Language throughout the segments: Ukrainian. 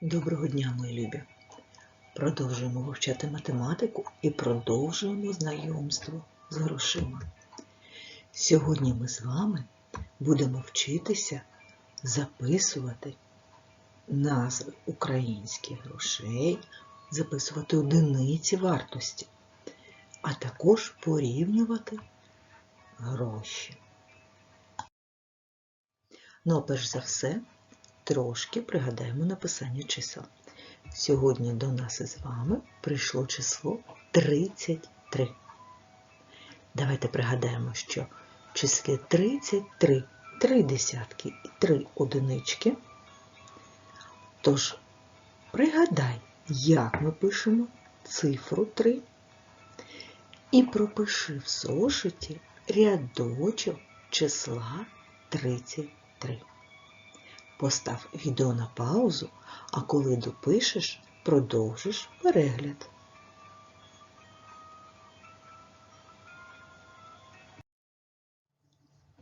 Доброго дня, мої любі! Продовжуємо вивчати математику і продовжуємо знайомство з грошима. Сьогодні ми з вами будемо вчитися записувати назви українських грошей, записувати одиниці вартості, а також порівнювати гроші. Ну, а перш за все, трошки пригадаємо написання чисел. Сьогодні до нас із вами прийшло число 33. Давайте пригадаємо, що в числі 33 три десятки і три одинички. Тож, пригадай, як ми пишемо цифру 3 і пропиши в зошиті рядочок числа 33. Постав відео на паузу, а коли допишеш, продовжиш перегляд.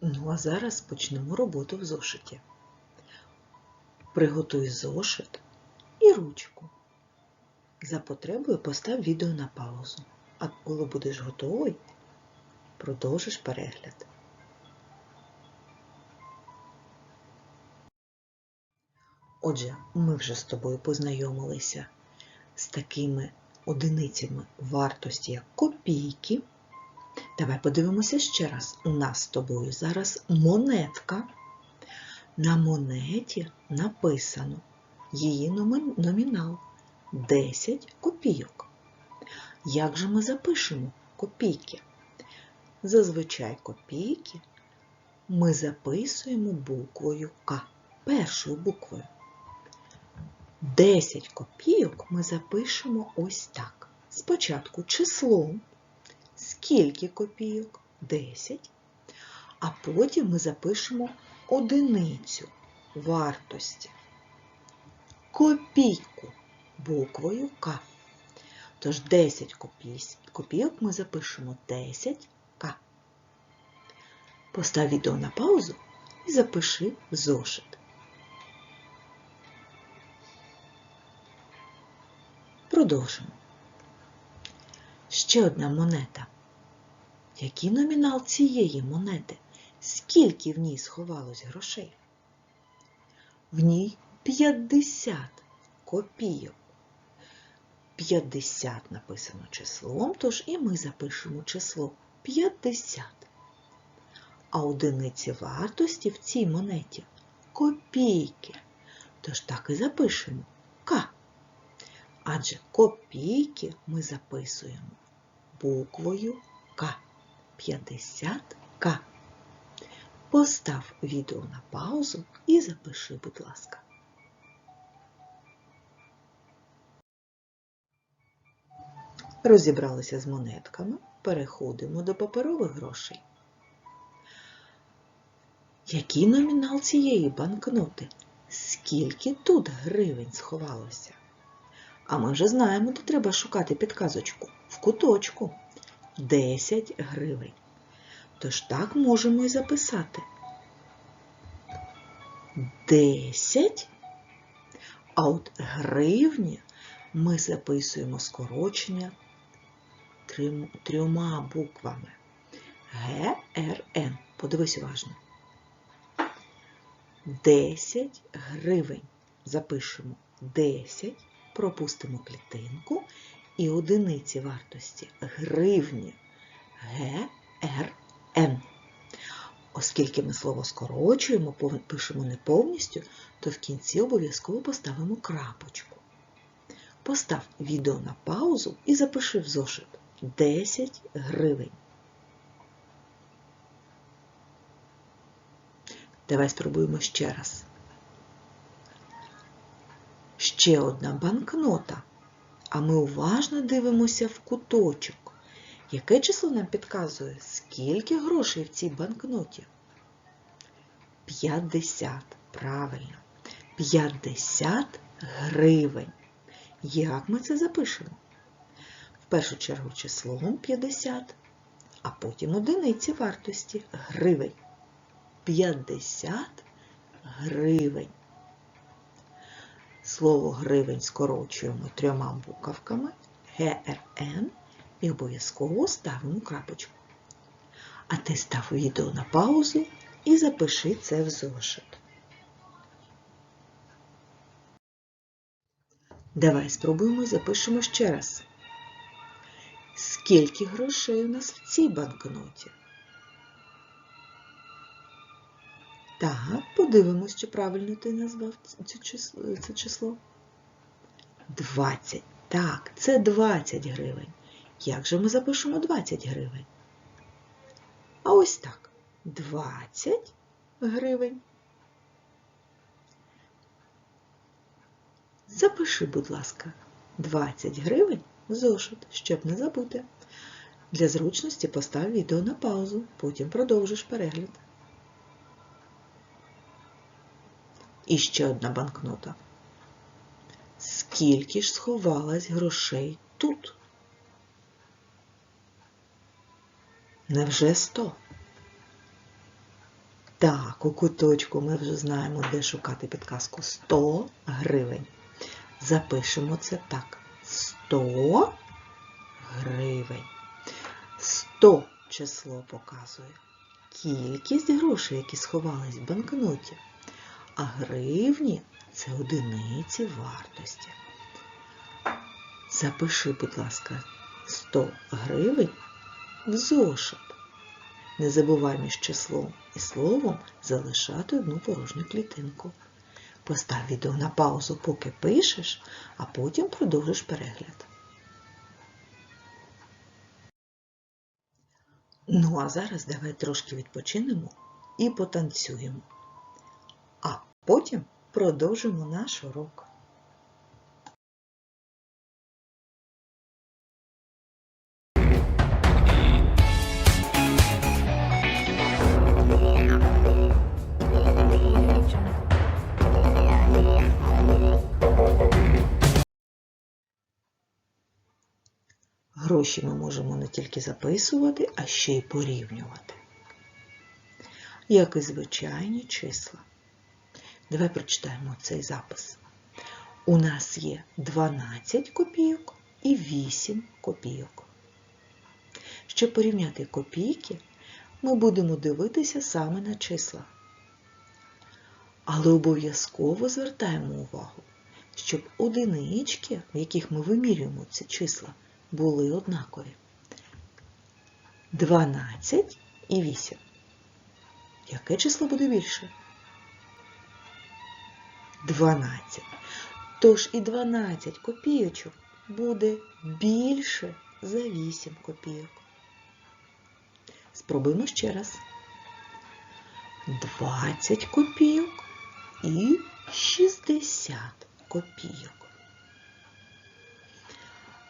Ну, а зараз почнемо роботу в зошиті. Приготуй зошит і ручку. За потребою постав відео на паузу, а коли будеш готовий, продовжиш перегляд. Отже, ми вже з тобою познайомилися з такими одиницями вартості, як копійки. Давай подивимося ще раз. У нас з тобою зараз монетка. На монеті написано її номінал 10 копійок. Як же ми запишемо копійки? Зазвичай копійки ми записуємо буквою К, першою буквою. 10 копійок ми запишемо ось так. Спочатку числом, скільки копійок 10, а потім ми запишемо одиницю вартості. Копійку буквою К. Тож 10 копійок ми запишемо 10К. Постав відео на паузу і запиши в зошит. Продовжимо. Ще одна монета. Який номінал цієї монети? Скільки в ній сховалось грошей? В ній 50 копійок. 50 написано числом, тож і ми запишемо число 50. А одиниці вартості в цій монеті копійки. Тож так і запишемо К. Адже копійки ми записуємо буквою К. 50К. Постав відео на паузу і запиши, будь ласка. Розібралися з монетками, переходимо до паперових грошей. Який номінал цієї банкноти? Скільки тут гривень сховалося? А ми вже знаємо, де треба шукати підказочку. В куточку 10 гривень. Тож так можемо і записати. 10. А от гривні ми записуємо скорочення трьома буквами. ГРН. Подивись уважно. 10 гривень. Запишемо 10 пропустимо клітинку і одиниці вартості гривні ГРН. Оскільки ми слово скорочуємо, пишемо не повністю, то в кінці обов'язково поставимо крапочку. Постав відео на паузу і запиши в зошит 10 гривень. Давай спробуємо ще раз. Ще одна банкнота. А ми уважно дивимося в куточок. Яке число нам підказує, скільки грошей в цій банкноті? 50. Правильно. 50 гривень. Як ми це запишемо? В першу чергу числом 50, а потім одиниці вартості гривень. 50 гривень. Слово гривень скорочуємо трьома буковками ГРН і обов'язково ставимо крапочку. А ти став відео на паузу і запиши це в зошит. Давай спробуємо і запишемо ще раз. Скільки грошей у нас в цій банкноті? Так, подивимось, чи правильно ти назвав це число. Це число. 20. Так, це 20 гривень. Як же ми запишемо 20 гривень? А ось так. 20 гривень. Запиши, будь ласка, 20 гривень в зошит, щоб не забути. Для зручності постав відео на паузу, потім продовжиш перегляд. І ще одна банкнота. Скільки ж сховалось грошей тут? Невже 100? Так, у куточку ми вже знаємо, де шукати підказку 100 гривень. Запишемо це так. 100 гривень. 100 число показує кількість грошей, які сховались в банкноті. А гривні це одиниці вартості. Запиши, будь ласка, 100 гривень в зошит. Не забувай між числом і словом залишати одну порожню клітинку. Постав відео на паузу, поки пишеш, а потім продовжиш перегляд. Ну, а зараз давай трошки відпочинемо і потанцюємо. А потім продовжимо наш урок. Гроші ми можемо не тільки записувати, а ще й порівнювати. Як і звичайні числа. Давай прочитаємо цей запис. У нас є 12 копійок і 8 копійок. Щоб порівняти копійки, ми будемо дивитися саме на числа. Але обов'язково звертаємо увагу, щоб одинички, в яких ми вимірюємо ці числа, були однакові. 12 і 8. Яке число буде більше? 12. Тож і 12 копійочок буде більше за 8 копійок. Спробуємо ще раз. 20 копійок і 60 копійок.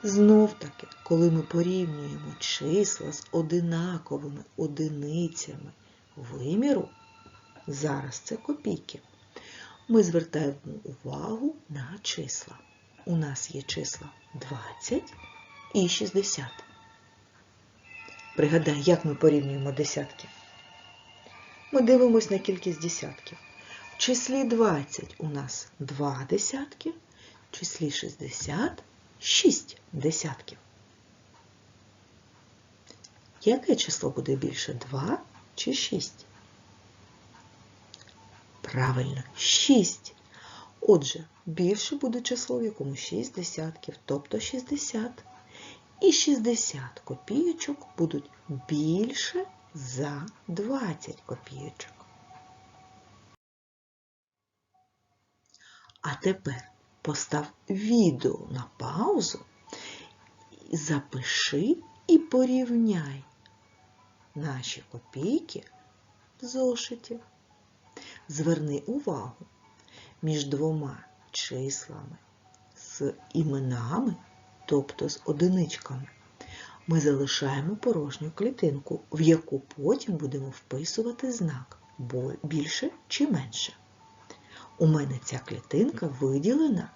Знов таки, коли ми порівнюємо числа з одинаковими одиницями виміру, зараз це копійки, ми звертаємо увагу на числа. У нас є числа 20 і 60. Пригадай, як ми порівнюємо десятки. Ми дивимося на кількість десятків. В числі 20 у нас 2 десятки, в числі 60 6 десятків. Яке число буде більше 2 чи 6? Правильно, 6. Отже, більше буде число, в якому 6 десятків, тобто 60. І 60 копійочок будуть більше за 20 копійочок. А тепер постав відео на паузу, запиши і порівняй наші копійки в зошиті. Зверни увагу між двома числами з іменами, тобто з одиничками. Ми залишаємо порожню клітинку, в яку потім будемо вписувати знак більше чи менше. У мене ця клітинка виділена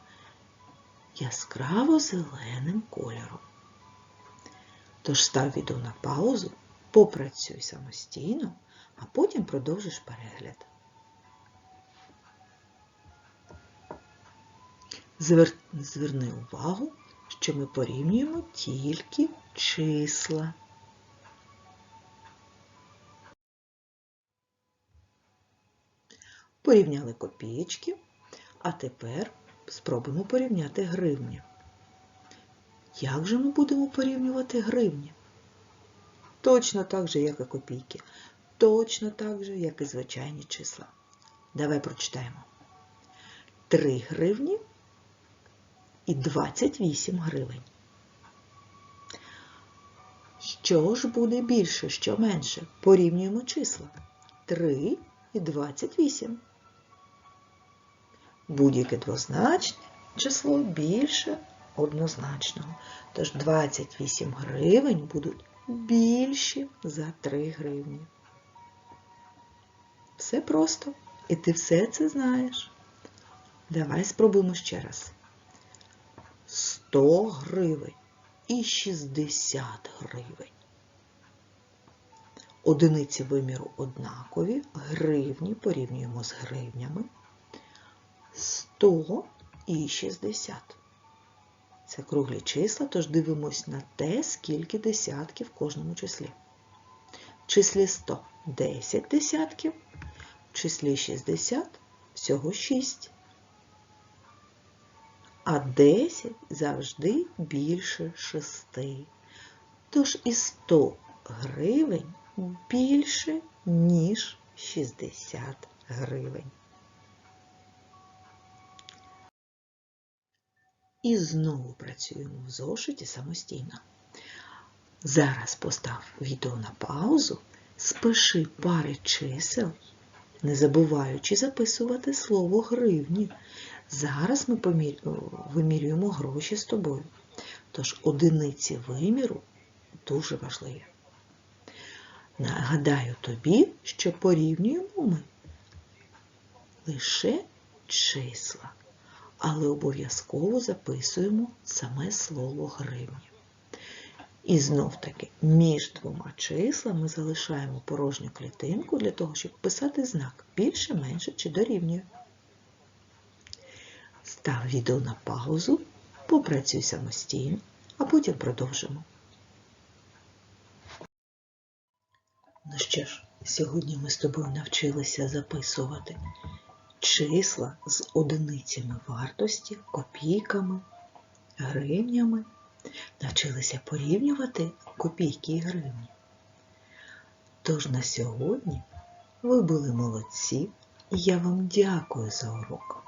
яскраво зеленим кольором. Тож став відео на паузу, попрацюй самостійно, а потім продовжиш перегляд. Звер... Зверни увагу, що ми порівнюємо тільки числа. Порівняли копійки, а тепер спробуємо порівняти гривні. Як же ми будемо порівнювати гривні? Точно так же, як і копійки. Точно так же, як і звичайні числа. Давай прочитаємо. 3 гривні і 28 гривень. Що ж буде більше, що менше? Порівнюємо числа. 3 і 28. Будь-яке двозначне число більше однозначного. Тож 28 гривень будуть більші за 3 гривні. Все просто. І ти все це знаєш. Давай спробуємо ще раз. 100 гривень і 60 гривень. Одиниці виміру однакові, гривні порівнюємо з гривнями. 100 і 60. Це круглі числа, тож дивимось на те, скільки десятків в кожному числі. В числі 100 10 десятків, в числі 60 всього 6. А 10 завжди більше 6. Тож і 100 гривень більше, ніж 60 гривень. І знову працюємо в зошиті самостійно. Зараз постав відео на паузу, спиши пари чисел, не забуваючи записувати слово гривні. Зараз ми помір... вимірюємо гроші з тобою. Тож одиниці виміру дуже важливі. Нагадаю тобі, що порівнюємо ми лише числа, але обов'язково записуємо саме слово гривні. І знов таки між двома числами залишаємо порожню клітинку для того, щоб писати знак більше, менше чи дорівнює. Став відео на паузу, попрацюй самостійно, а потім продовжимо. Ну що ж, сьогодні ми з тобою навчилися записувати числа з одиницями вартості, копійками, гривнями. Навчилися порівнювати копійки і гривні. Тож на сьогодні ви були молодці, і я вам дякую за урок.